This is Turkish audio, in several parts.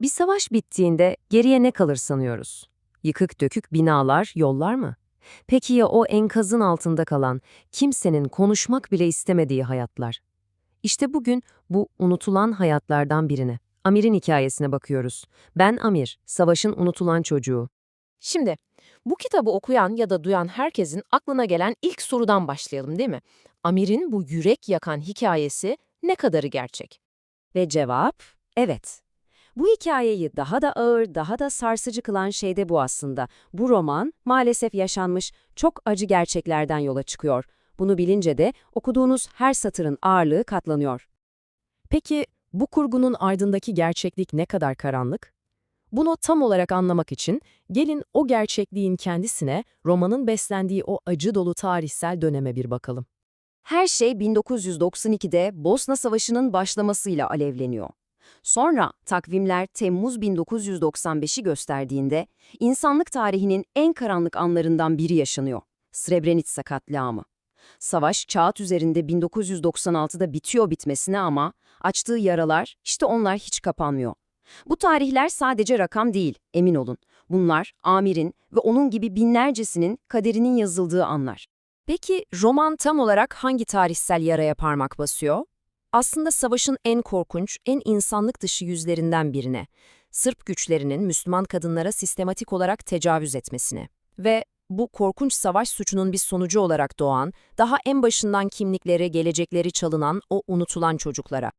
Bir savaş bittiğinde geriye ne kalır sanıyoruz? Yıkık dökük binalar, yollar mı? Peki ya o enkazın altında kalan, kimsenin konuşmak bile istemediği hayatlar? İşte bugün bu unutulan hayatlardan birine, Amir'in hikayesine bakıyoruz. Ben Amir, savaşın unutulan çocuğu. Şimdi bu kitabı okuyan ya da duyan herkesin aklına gelen ilk sorudan başlayalım değil mi? Amir'in bu yürek yakan hikayesi ne kadarı gerçek? Ve cevap, evet. Bu hikayeyi daha da ağır, daha da sarsıcı kılan şey de bu aslında. Bu roman maalesef yaşanmış çok acı gerçeklerden yola çıkıyor. Bunu bilince de okuduğunuz her satırın ağırlığı katlanıyor. Peki bu kurgunun ardındaki gerçeklik ne kadar karanlık? Bunu tam olarak anlamak için gelin o gerçekliğin kendisine, romanın beslendiği o acı dolu tarihsel döneme bir bakalım. Her şey 1992'de Bosna Savaşı'nın başlamasıyla alevleniyor. Sonra takvimler Temmuz 1995'i gösterdiğinde insanlık tarihinin en karanlık anlarından biri yaşanıyor. Srebrenica katliamı. Savaş kağıt üzerinde 1996'da bitiyor bitmesine ama açtığı yaralar işte onlar hiç kapanmıyor. Bu tarihler sadece rakam değil, emin olun. Bunlar Amir'in ve onun gibi binlercesinin kaderinin yazıldığı anlar. Peki roman tam olarak hangi tarihsel yaraya parmak basıyor? Aslında savaşın en korkunç, en insanlık dışı yüzlerinden birine. Sırp güçlerinin Müslüman kadınlara sistematik olarak tecavüz etmesine. Ve bu korkunç savaş suçunun bir sonucu olarak doğan, daha en başından kimlikleri, gelecekleri çalınan o unutulan çocuklara.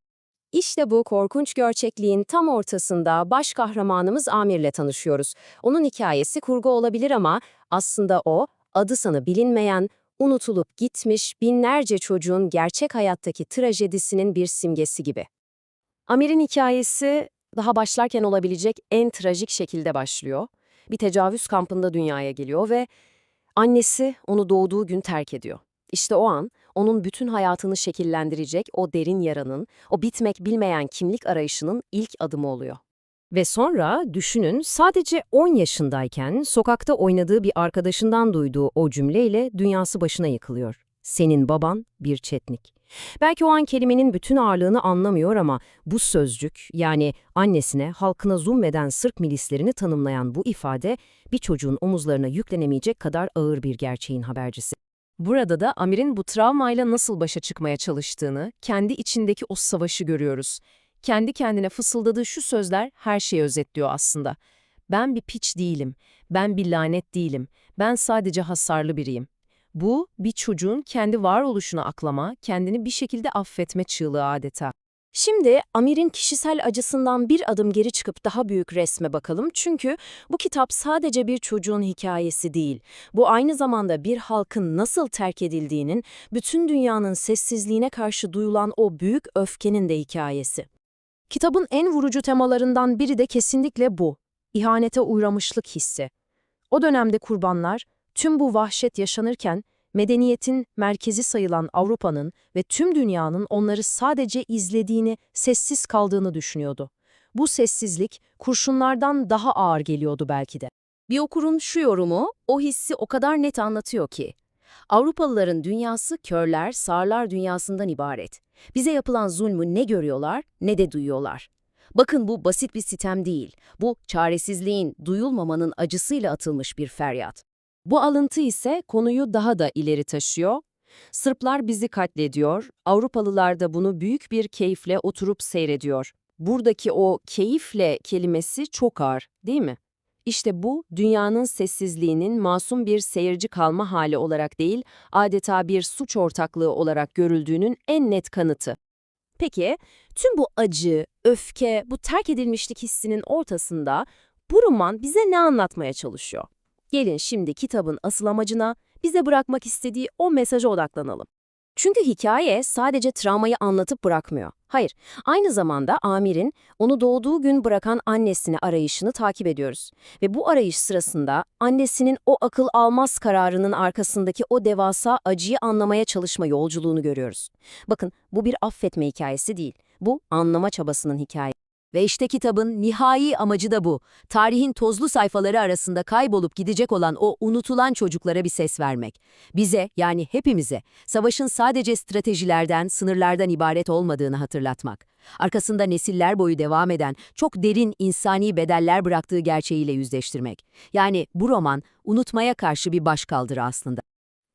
İşte bu korkunç gerçekliğin tam ortasında baş kahramanımız Amir'le tanışıyoruz. Onun hikayesi kurgu olabilir ama aslında o, adı sanı bilinmeyen, unutulup gitmiş binlerce çocuğun gerçek hayattaki trajedisinin bir simgesi gibi. Amir'in hikayesi daha başlarken olabilecek en trajik şekilde başlıyor. Bir tecavüz kampında dünyaya geliyor ve annesi onu doğduğu gün terk ediyor. İşte o an onun bütün hayatını şekillendirecek o derin yaranın, o bitmek bilmeyen kimlik arayışının ilk adımı oluyor. Ve sonra düşünün sadece 10 yaşındayken sokakta oynadığı bir arkadaşından duyduğu o cümleyle dünyası başına yıkılıyor. Senin baban bir çetnik. Belki o an kelimenin bütün ağırlığını anlamıyor ama bu sözcük yani annesine halkına zulmeden Sırp milislerini tanımlayan bu ifade bir çocuğun omuzlarına yüklenemeyecek kadar ağır bir gerçeğin habercisi. Burada da Amir'in bu travmayla nasıl başa çıkmaya çalıştığını, kendi içindeki o savaşı görüyoruz. Kendi kendine fısıldadığı şu sözler her şeyi özetliyor aslında. Ben bir piç değilim, ben bir lanet değilim, ben sadece hasarlı biriyim. Bu, bir çocuğun kendi varoluşuna aklama, kendini bir şekilde affetme çığlığı adeta. Şimdi Amir'in kişisel acısından bir adım geri çıkıp daha büyük resme bakalım. Çünkü bu kitap sadece bir çocuğun hikayesi değil. Bu aynı zamanda bir halkın nasıl terk edildiğinin, bütün dünyanın sessizliğine karşı duyulan o büyük öfkenin de hikayesi. Kitabın en vurucu temalarından biri de kesinlikle bu. İhanete uğramışlık hissi. O dönemde kurbanlar, tüm bu vahşet yaşanırken, medeniyetin merkezi sayılan Avrupa'nın ve tüm dünyanın onları sadece izlediğini, sessiz kaldığını düşünüyordu. Bu sessizlik kurşunlardan daha ağır geliyordu belki de. Bir okurun şu yorumu o hissi o kadar net anlatıyor ki. Avrupalıların dünyası körler, sağırlar dünyasından ibaret. Bize yapılan zulmü ne görüyorlar ne de duyuyorlar. Bakın bu basit bir sitem değil. Bu çaresizliğin, duyulmamanın acısıyla atılmış bir feryat. Bu alıntı ise konuyu daha da ileri taşıyor. Sırplar bizi katlediyor, Avrupalılar da bunu büyük bir keyifle oturup seyrediyor. Buradaki o keyifle kelimesi çok ağır, değil mi? İşte bu, dünyanın sessizliğinin masum bir seyirci kalma hali olarak değil, adeta bir suç ortaklığı olarak görüldüğünün en net kanıtı. Peki, tüm bu acı, öfke, bu terk edilmişlik hissinin ortasında bu roman bize ne anlatmaya çalışıyor? Gelin şimdi kitabın asıl amacına, bize bırakmak istediği o mesaja odaklanalım. Çünkü hikaye sadece travmayı anlatıp bırakmıyor. Hayır, aynı zamanda Amir'in onu doğduğu gün bırakan annesini arayışını takip ediyoruz. Ve bu arayış sırasında annesinin o akıl almaz kararının arkasındaki o devasa acıyı anlamaya çalışma yolculuğunu görüyoruz. Bakın bu bir affetme hikayesi değil, bu anlama çabasının hikayesi. Ve işte kitabın nihai amacı da bu. Tarihin tozlu sayfaları arasında kaybolup gidecek olan o unutulan çocuklara bir ses vermek. Bize yani hepimize savaşın sadece stratejilerden, sınırlardan ibaret olmadığını hatırlatmak. Arkasında nesiller boyu devam eden, çok derin insani bedeller bıraktığı gerçeğiyle yüzleştirmek. Yani bu roman unutmaya karşı bir başkaldırı aslında.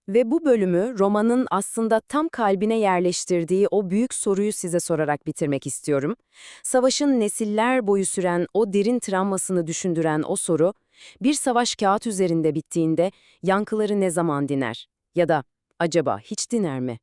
Ve bu bölümü romanın aslında tam kalbine yerleştirdiği o büyük soruyu size sorarak bitirmek istiyorum. Savaşın nesiller boyu süren o derin travmasını düşündüren o soru, bir savaş kağıt üzerinde bittiğinde yankıları ne zaman diner? Ya da acaba hiç diner mi?